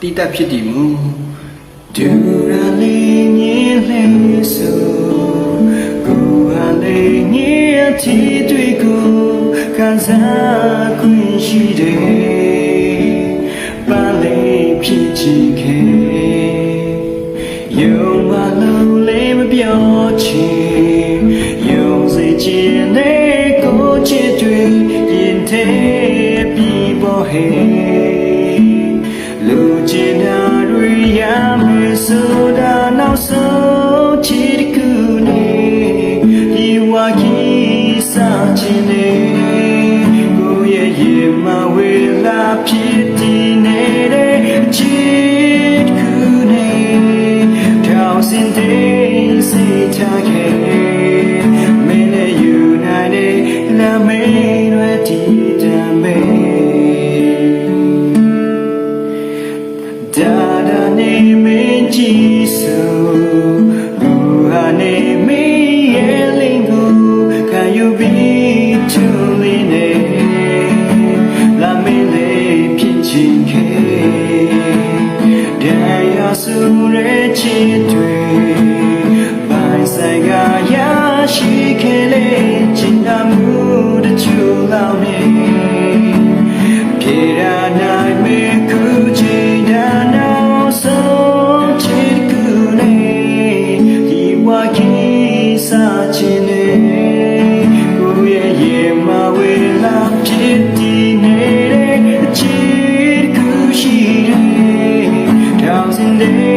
တိတက်ဖြစ်တည်မူဒူရလေးညင်းလဲဆိုကိုဟာလေးညင်းအထီးတွေကိုခံစားခွင့်ရှိတယ်ပါလေးဖြစ်ချင်ခဲ့ယုံမလို့လေးမပြောချင်ယုံစေချင်တဲ့ကိုချစ်တွေရင်ထဲပြီးပေါ်ဟဲ့ ကြီးစားခြင်းနဲ့ကိုယ့်ရဲ့ရေမဝေလာဖြစ်တည်နေတဲ့ချစ်တစ်ခုနဲ့ထောင်စင်တဲ့စိတ်ချခဲ့မင်းနဲ့ယူနိုင်တဲ့လမ်းမင်းတွေတည်တမ်းမယ်ဒါဒါနေမင်းကြည့်စို့ ခံယူပြီးချူလေးနေလာမင်းလေးဖြစ်ချင်ခဲ့တရားစုရဲချစ်တွေပိုင်ဆိုင်က Amen.